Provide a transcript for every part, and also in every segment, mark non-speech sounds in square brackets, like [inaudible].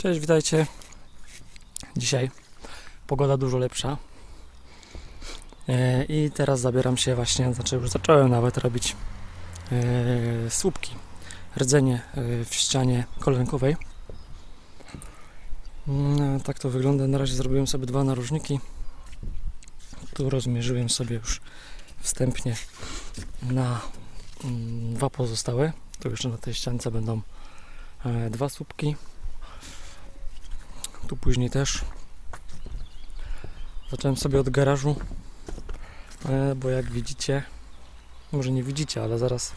Cześć, witajcie. Dzisiaj pogoda dużo lepsza. E, I teraz zabieram się właśnie, znaczy już zacząłem nawet robić e, słupki, rdzenie e, w ścianie kolenkowej. Mm, tak to wygląda. Na razie zrobiłem sobie dwa narożniki. Tu rozmierzyłem sobie już wstępnie na mm, dwa pozostałe. Tu jeszcze na tej ściance będą dwa słupki. Tu później też. Zacząłem sobie od garażu, e, bo jak widzicie, może nie widzicie, ale zaraz,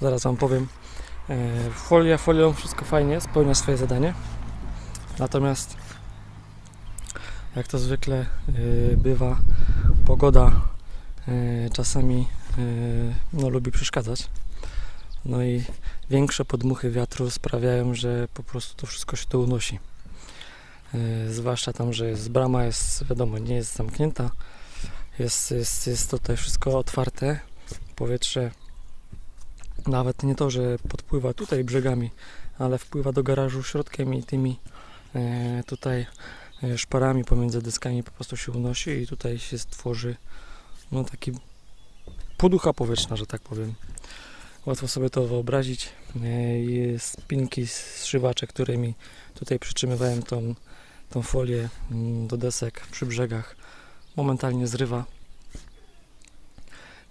zaraz Wam powiem. E, Folia folią, wszystko fajnie, spełnia swoje zadanie. Natomiast, jak to zwykle e, bywa, pogoda czasami no, lubi przeszkadzać. No i większe podmuchy wiatru sprawiają, że po prostu to wszystko się tu unosi. E, zwłaszcza tam, że jest, brama jest, wiadomo, nie jest zamknięta. Jest, jest, jest tutaj wszystko otwarte. Powietrze nawet nie to, że podpływa tutaj brzegami, ale wpływa do garażu środkiem i tymi e, tutaj e, szparami pomiędzy deskami po prostu się unosi i tutaj się stworzy no taki poducha powietrzna, że tak powiem. Łatwo sobie to wyobrazić. E, i spinki z szywaczek, którymi tutaj przytrzymywałem tą tą folię mm, do desek przy brzegach momentalnie zrywa.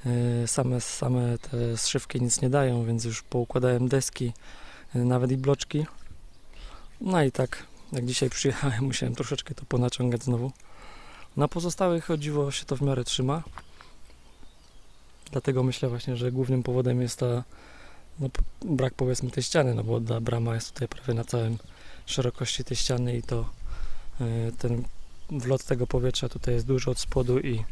E, Same, same te zszywki nic nie dają, więc już poukładałem deski, e, nawet i bloczki. No i tak, jak dzisiaj przyjechałem, [laughs] musiałem troszeczkę to ponaciągać znowu. Na pozostałych chodziło się to w miarę trzyma. Dlatego myślę właśnie, że głównym powodem jest ta no, brak powiedzmy tej ściany, no bo ta brama jest tutaj prawie na całym szerokości tej ściany i to ten wlot tego powietrza tutaj jest duży od spodu i,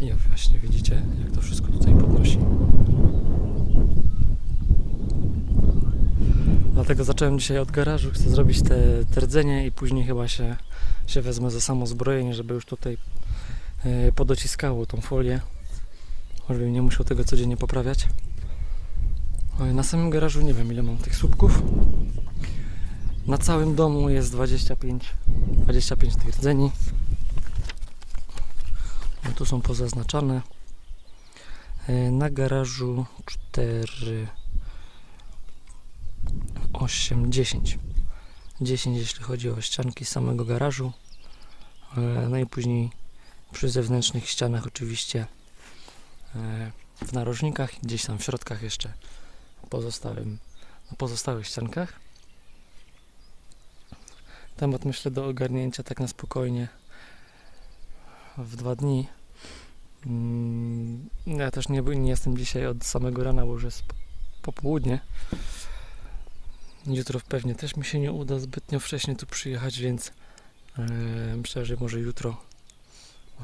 i właśnie widzicie jak to wszystko tutaj podnosi. Dlatego zacząłem dzisiaj od garażu, chcę zrobić te, te rdzenie i później chyba się, się wezmę za samo zbrojenie, żeby już tutaj e, podociskało tą folię, żebym nie musiał tego codziennie poprawiać. Oj, Na samym garażu nie wiem ile mam tych słupków. Na całym domu jest 25 25 tych rdzeni. No tu są pozaznaczane. E, Na garażu 4, 8, 10. 10 jeśli chodzi o ścianki samego garażu. E, No i później przy zewnętrznych ścianach oczywiście e, w narożnikach gdzieś tam w środkach jeszcze pozostałym, na pozostałych ściankach. Temat myślę do ogarnięcia tak na spokojnie w dwa dni. Mm, Ja też nie, nie jestem dzisiaj od samego rana, bo już jest po- popołudnie. Jutro pewnie też mi się nie uda zbytnio wcześnie tu przyjechać, więc e, myślę, że może jutro.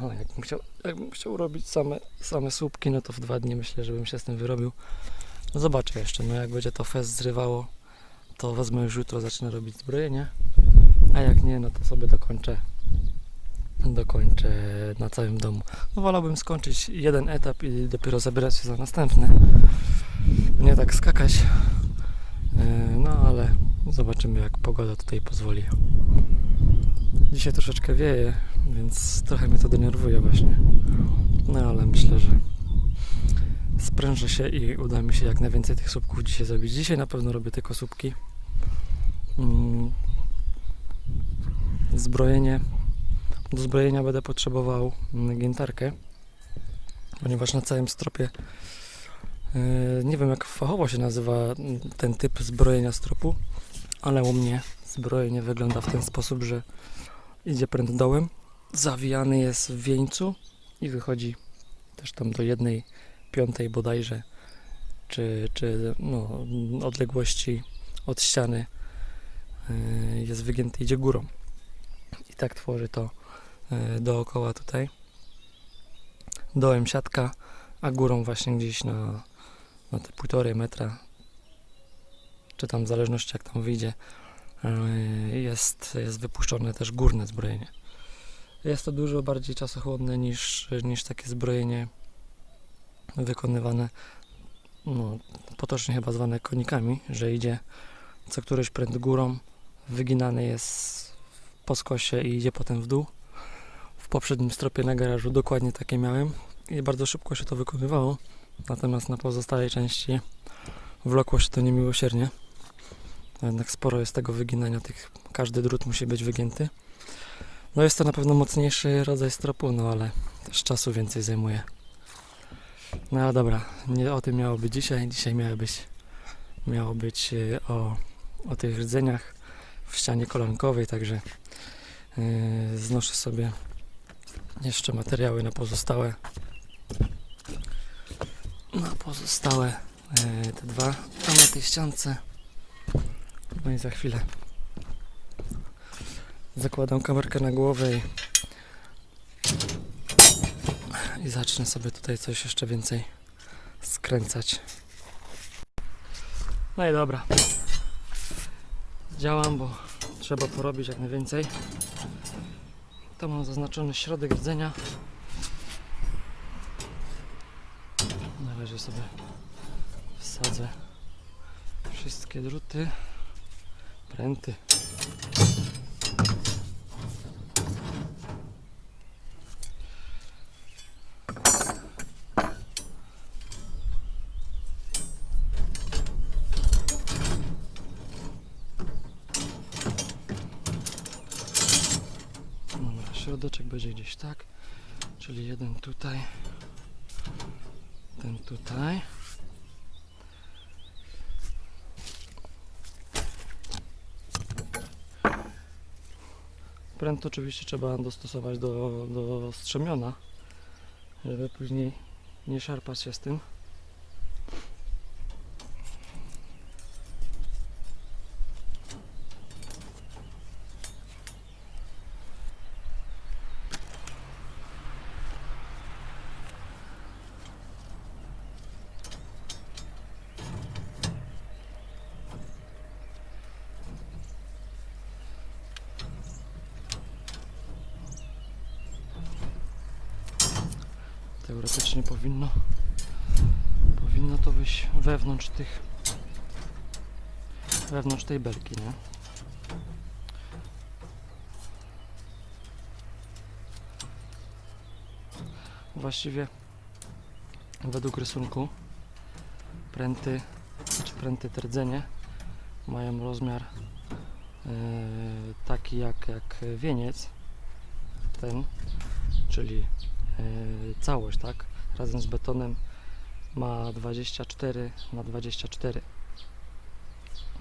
O, jakbym, chciał, jakbym chciał robić same, same słupki, no to w dwa dni myślę, żebym się z tym wyrobił. No zobaczę jeszcze, no jak będzie to fest zrywało, to wezmę już jutro, zacznę robić zbrojenie. A jak nie, no to sobie dokończę dokończę na całym domu. No wolałbym skończyć jeden etap i dopiero zabierać się za następny. Nie tak skakać. E, No ale zobaczymy jak pogoda tutaj pozwoli. Dzisiaj troszeczkę wieje, więc trochę mnie to denerwuje właśnie. No ale myślę, że sprężę się i uda mi się jak najwięcej tych słupków dzisiaj zrobić. Dzisiaj na pewno robię tylko słupki. Zbrojenie. Do zbrojenia będę potrzebował giętarkę, ponieważ na całym stropie yy, nie wiem jak fachowo się nazywa ten typ zbrojenia stropu, ale u mnie zbrojenie wygląda w ten sposób, że idzie pręt dołem, zawijany jest w wieńcu i wychodzi też tam do jednej piątej bodajże, czy, czy no, odległości od ściany yy, jest wygięty, idzie górą i tak tworzy to e, dookoła tutaj. Dołem siatka, a górą właśnie gdzieś na, na te półtorej metra, czy tam w zależności jak tam wyjdzie, e, jest, jest wypuszczone też górne zbrojenie. Jest to dużo bardziej czasochłonne niż, niż takie zbrojenie wykonywane, no, potocznie chyba zwane konikami, że idzie co któryś pręt górą, wyginany jest po skosie i idzie potem w dół. W poprzednim stropie na garażu dokładnie takie miałem i bardzo szybko się to wykonywało. Natomiast na pozostałej części wlokło się to niemiłosiernie. Jednak sporo jest tego wyginania, tych, każdy drut musi być wygięty. No jest to na pewno mocniejszy rodzaj stropu, no ale też czasu więcej zajmuje. No ale dobra, nie o tym miało być dzisiaj. Dzisiaj miało być, miało być y, o, o tych rdzeniach w ścianie kolankowej, także znoszę sobie jeszcze materiały na pozostałe. Na pozostałe yy, te dwa tam na tej ściance. No i za chwilę zakładam kamerkę na głowę i, i zacznę sobie tutaj coś jeszcze więcej skręcać. No i dobra. Działam, bo trzeba porobić jak najwięcej to mam zaznaczony środek rdzenia należy sobie wsadzę wszystkie druty pręty Dobra, środeczek będzie gdzieś tak, czyli jeden tutaj, ten tutaj. Pręt oczywiście trzeba dostosować do, do strzemiona, żeby później nie szarpać się z tym. Teoretycznie powinno powinno to być wewnątrz tych wewnątrz tej belki, nie? Właściwie według rysunku pręty czy pręty te rdzenie mają rozmiar e, taki jak, jak wieniec ten, czyli całość, tak? Razem z betonem ma 24 na 24.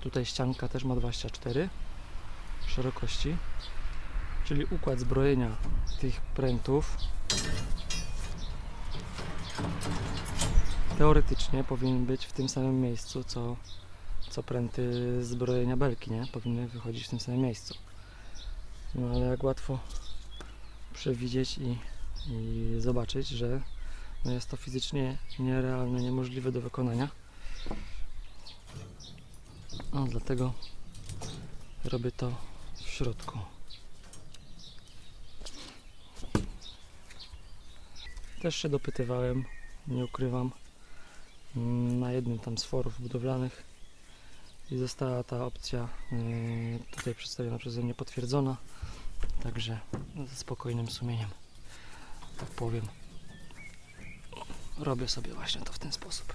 Tutaj ścianka też ma 24 szerokości, czyli układ zbrojenia tych prętów teoretycznie powinien być w tym samym miejscu, co, co pręty zbrojenia belki, nie? Powinny wychodzić w tym samym miejscu. No ale jak łatwo przewidzieć i, i zobaczyć, że no jest to fizycznie nierealne, niemożliwe do wykonania. No dlatego robię to w środku. Też się dopytywałem, nie ukrywam, mm, na jednym tam z forów budowlanych i została ta opcja yy, tutaj przedstawiona przeze mnie potwierdzona. Także ze spokojnym sumieniem, tak powiem, robię sobie właśnie to w ten sposób.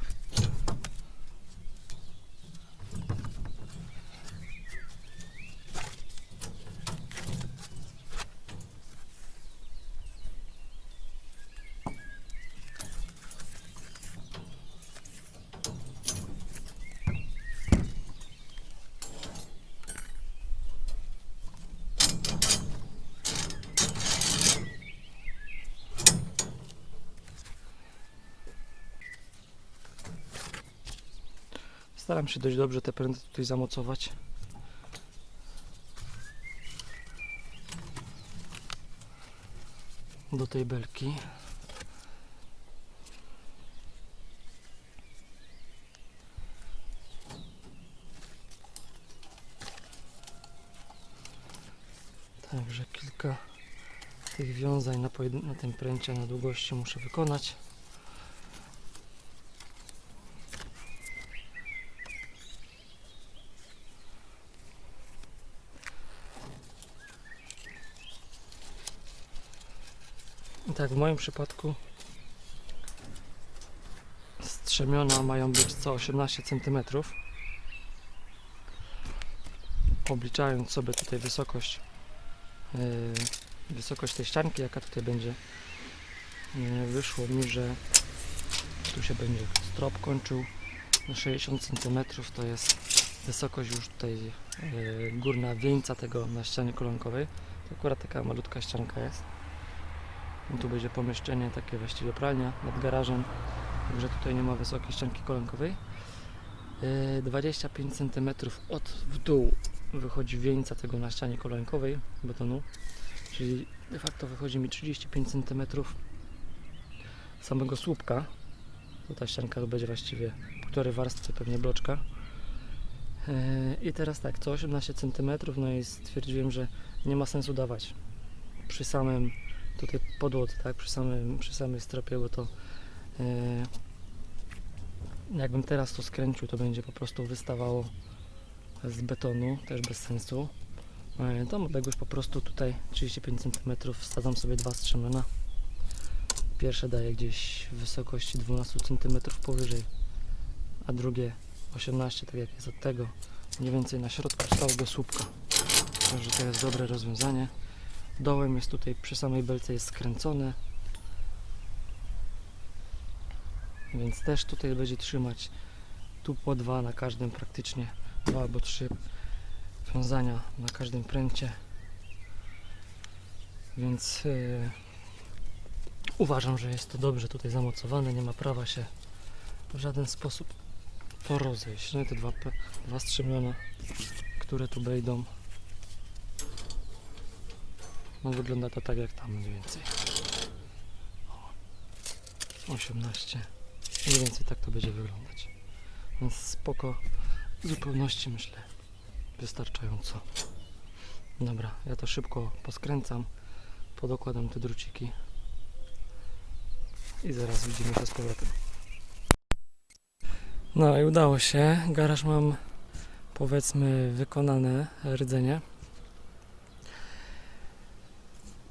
Staram się dość dobrze te pręty tutaj zamocować. Do tej belki. Także kilka tych wiązań na, na tym pręcie na długości muszę wykonać. Tak w moim przypadku strzemiona mają być co 18 cm. Obliczając sobie tutaj wysokość yy, wysokość tej ścianki, jaka tutaj będzie yy, wyszło mi, że tu się będzie strop kończył. Na 60 cm to jest wysokość już tutaj yy, górna wieńca tego na ścianie kolankowej to akurat taka malutka ścianka jest tu będzie pomieszczenie takie właściwie pralnia nad garażem także tutaj nie ma wysokiej ścianki kolankowej. Yy, 25 cm od w dół wychodzi wieńca tego na ścianie kolankowej betonu. Czyli de facto wychodzi mi 35 cm samego słupka. To ta ścianka będzie właściwie półtorej warstwy pewnie bloczka. Yy, i teraz tak, co 18 cm no i stwierdziłem, że nie ma sensu dawać przy samym tutaj podłodze, tak, przy samym, przy samej stropie, bo to yy, jakbym teraz to skręcił, to będzie po prostu wystawało z betonu, też bez sensu. Yy, to odległość po prostu tutaj 35 cm wsadzam sobie dwa strzemiona. Pierwsze daję gdzieś w wysokości 12 cm powyżej, a drugie 18, tak jak jest od tego, mniej więcej na środku całego słupka. Także to jest dobre rozwiązanie. Dołem jest tutaj przy samej belce jest skręcone. Więc też tutaj będzie trzymać tu po dwa na każdym praktycznie dwa albo trzy wiązania na każdym pręcie. Więc yy, uważam, że jest to dobrze tutaj zamocowane, nie ma prawa się w żaden sposób porozejść. No i te dwa, dwa strzemiona, które tu wejdą. No wygląda to tak jak tam mniej więcej. O, 18. Mniej więcej tak to będzie wyglądać. Więc spoko. W zupełności myślę wystarczająco. Dobra, ja to szybko poskręcam. Podokładam te druciki. I zaraz widzimy się z powrotem. No i udało się. Garaż mam powiedzmy wykonane rdzenie.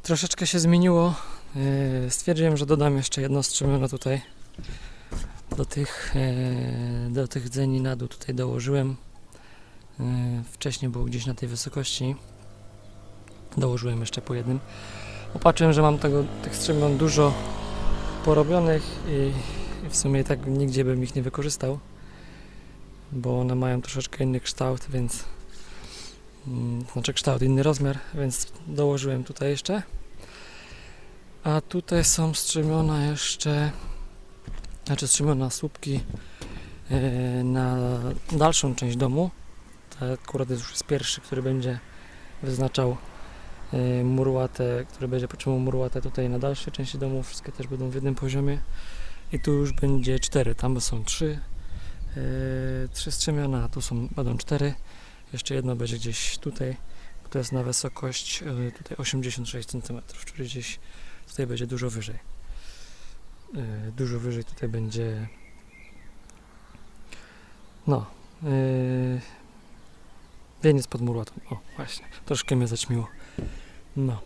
Troszeczkę się zmieniło. Yy, Stwierdziłem, że dodam jeszcze jedno strzemiona tutaj do tych, yy, do tych rdzeni na dół tutaj dołożyłem. Yy, Wcześniej było gdzieś na tej wysokości. Dołożyłem jeszcze po jednym. Opatrzyłem, że mam tego, tych strzemion dużo porobionych i, i w sumie tak nigdzie bym ich nie wykorzystał, bo one mają troszeczkę inny kształt, więc mm, znaczy kształt, inny rozmiar, więc dołożyłem tutaj jeszcze. A tutaj są strzemiona jeszcze, znaczy strzemiona słupki e, na dalszą część domu. To akurat jest już pierwszy, który będzie wyznaczał e, murłatę, który będzie potrzebował murłatę tutaj na dalszej części domu. Wszystkie też będą w jednym poziomie. I tu już będzie cztery, tam są trzy, e, trzy strzemiona, tu są, będą cztery. Jeszcze jedno będzie gdzieś tutaj, to jest na wysokość tutaj 86 cm, czyli gdzieś tutaj będzie dużo wyżej. E, Dużo wyżej tutaj będzie no wieniec pod murłatą. O, właśnie, troszkę mnie zaćmiło. No.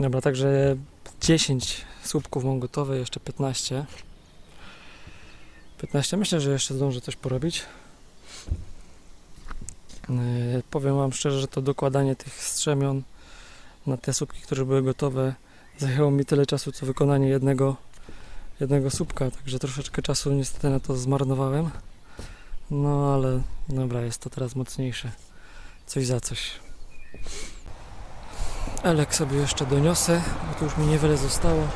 Dobra, także 10 słupków mam gotowe, jeszcze 15. 15. Myślę, że jeszcze zdążę coś porobić. Yy, powiem Wam szczerze, że to dokładanie tych strzemion na te słupki, które były gotowe, zajęło mi tyle czasu, co wykonanie jednego, jednego słupka, także troszeczkę czasu niestety na to zmarnowałem. No ale dobra, jest to teraz mocniejsze. Coś za coś. Elek sobie jeszcze doniosę, bo tu już mi niewiele zostało.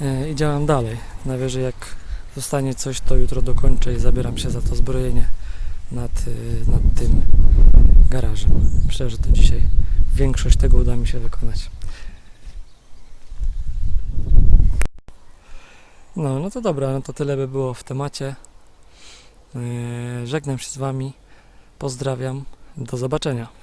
E, I działam dalej. Najwyżej jak zostanie coś, to jutro dokończę i zabieram się za to zbrojenie nad, y, nad tym garażem. Myślę, że to dzisiaj większość tego uda mi się wykonać. No, no to dobra, no to tyle by było w temacie. Yy, żegnam się z Wami. Pozdrawiam. Do zobaczenia.